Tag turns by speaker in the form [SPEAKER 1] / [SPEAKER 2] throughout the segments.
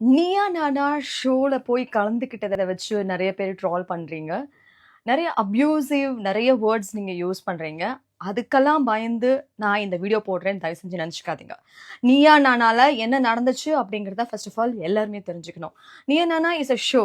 [SPEAKER 1] நீயா நானா ஷோவில் போய் கலந்துக்கிட்டதை வச்சு நிறைய பேர் ட்ரால் பண்ணுறீங்க நிறைய அப்யூசிவ் நிறைய வேர்ட்ஸ் நீங்கள் யூஸ் பண்ணுறீங்க அதுக்கெல்லாம் பயந்து நான் இந்த வீடியோ போடுறேன்னு தயவு செஞ்சு நினச்சிக்காதீங்க. நீயா நானால என்ன நடந்துச்சு அப்படிங்கிறத ஃபர்ஸ்ட் ஆஃப் ஆல் எல்லாருமே தெரிஞ்சுக்கணும். Neeya Naana is a show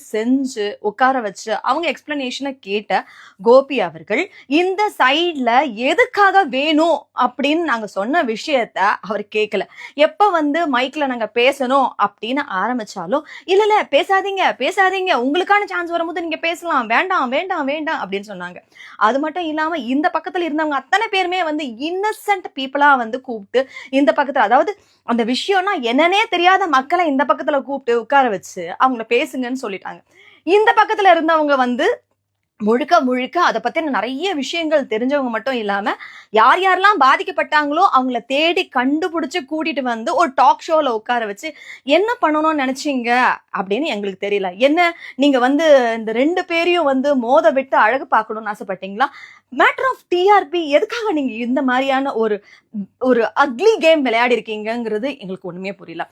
[SPEAKER 1] செஞ்சு உட்கார வச்சு அவங்க எக்ஸ்பிளனேஷனை கேட்ட கோபி அவர்கள், இந்த சைடில் எதுக்காக வேணும் அப்படின்னு நாங்க சொன்ன விஷயத்த அவர் கேட்கல. எப்ப வந்து மைக்ல நாங்க பேசணும் அப்படின்னு ஆரம்பிச்சாலும், "இல்ல இல்ல பேசாதீங்க, பேசாதீங்க. உங்களுக்கான சான்ஸ் வரும்போது நீங்க பேசலாம். வேண்டாம், வேண்டாம், வேண்டாம்" அப்படின்னு சொன்னாங்க. அது மட்டும் இல்லாம இந்த பக்கத்துல இருந்தவங்க அத்தனை பேருமே வந்து இன்னசென்ட் பீப்புளாக வந்து கூப்பிட்டு இந்த பக்கத்துல அதாவது அந்த விஷயம்னா என்னன்னே தெரியாத மக்களை இந்த பக்கத்துல கூப்பிட்டு உட்கார வச்சு அவங்கள பேசுங்கன்னு சொல்லிட்டாங்க. இந்த பக்கத்துல இருந்தவங்க வந்து முழுக்க முழுக்க அதை பத்தி நிறைய விஷயங்கள் தெரிஞ்சவங்க மட்டும் இல்லாம, யார் யாரெல்லாம் பாதிக்கப்பட்டாங்களோ அவங்கள தேடி கண்டுபிடிச்சு கூட்டிட்டு வந்து ஒரு டாக் ஷோல உட்கார வச்சு, "என்ன பண்ணணும்னு நினைச்சீங்க அப்படின்னு எங்களுக்கு தெரியல. என்ன நீங்க வந்து இந்த ரெண்டு பேரையும் வந்து மோத விட்டு அழகு பார்க்கணும்னு ஆசைப்பட்டீங்களா? மேட்டர் ஆஃப் டிஆர்பி எதுக்காக நீங்க இந்த மாதிரியான ஒரு ஒரு அக்லி கேம் விளையாடி இருக்கீங்கங்கிறது எங்களுக்கு ஒண்ணுமே புரியல.